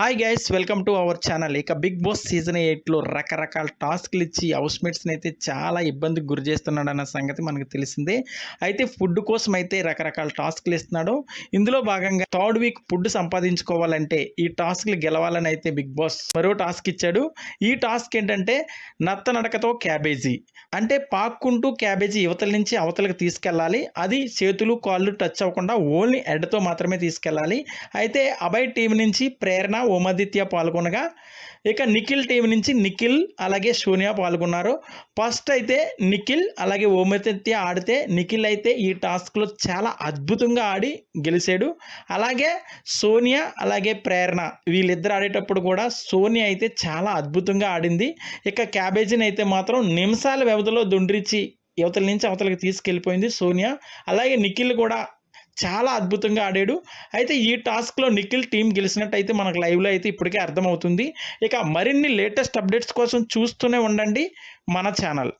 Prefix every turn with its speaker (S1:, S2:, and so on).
S1: Hi guys welcome to our channel ఇక Bigg Boss season ఎయిట్లో రకరకాల టాస్క్లు ఇచ్చి హౌస్మేట్స్ని అయితే చాలా ఇబ్బందికి గురి చేస్తున్నాడు అన్న సంగతి మనకు తెలిసిందే. అయితే ఫుడ్ కోసం అయితే రకరకాల టాస్క్లు ఇస్తున్నాడు. ఇందులో భాగంగా థర్డ్ వీక్ ఫుడ్ సంపాదించుకోవాలంటే ఈ టాస్క్లు గెలవాలని అయితే బిగ్ బాస్ మరో టాస్క్ ఇచ్చాడు. ఈ టాస్క్ ఏంటంటే నత్త నడకతో క్యాబేజీ. అంటే పాక్కుంటూ క్యాబేజీ యువతల నుంచి అవతలకు తీసుకెళ్ళాలి. అది చేతులు కాళ్ళు టచ్ అవ్వకుండా ఓన్లీ ఎడ్తో మాత్రమే తీసుకెళ్ళాలి. అయితే అభయ్ టీం నుంచి ప్రేరణ ఓమాదిత్య పాల్గొనగా ఇక నిఖిల్ టీం నుంచి నిఖిల్ అలాగే సోనియా పాల్గొన్నారు. ఫస్ట్ అయితే నిఖిల్ అలాగే ఉమాదిత్య ఆడితే నిఖిల్ అయితే ఈ టాస్క్లో చాలా అద్భుతంగా ఆడి గెలిచాడు. అలాగే సోనియా అలాగే ప్రేరణ వీళ్ళిద్దరు ఆడేటప్పుడు కూడా సోనియా అయితే చాలా అద్భుతంగా ఆడింది. ఇక క్యాబేజీని అయితే మాత్రం నిమిషాల వ్యవధిలో దుండ్రిచ్చి యువతల నుంచి అవతలకి తీసుకెళ్ళిపోయింది సోనియా. అలాగే నిఖిల్ కూడా చాలా అద్భుతంగా ఆడాడు. అయితే ఈ టాస్క్లో నిఖిల్ టీం గెలిచినట్టయితే మనకు లైవ్లో అయితే ఇప్పటికే అర్థమవుతుంది. ఇక మరిన్ని లేటెస్ట్ అప్డేట్స్ కోసం చూస్తూనే ఉండండి మన ఛానల్.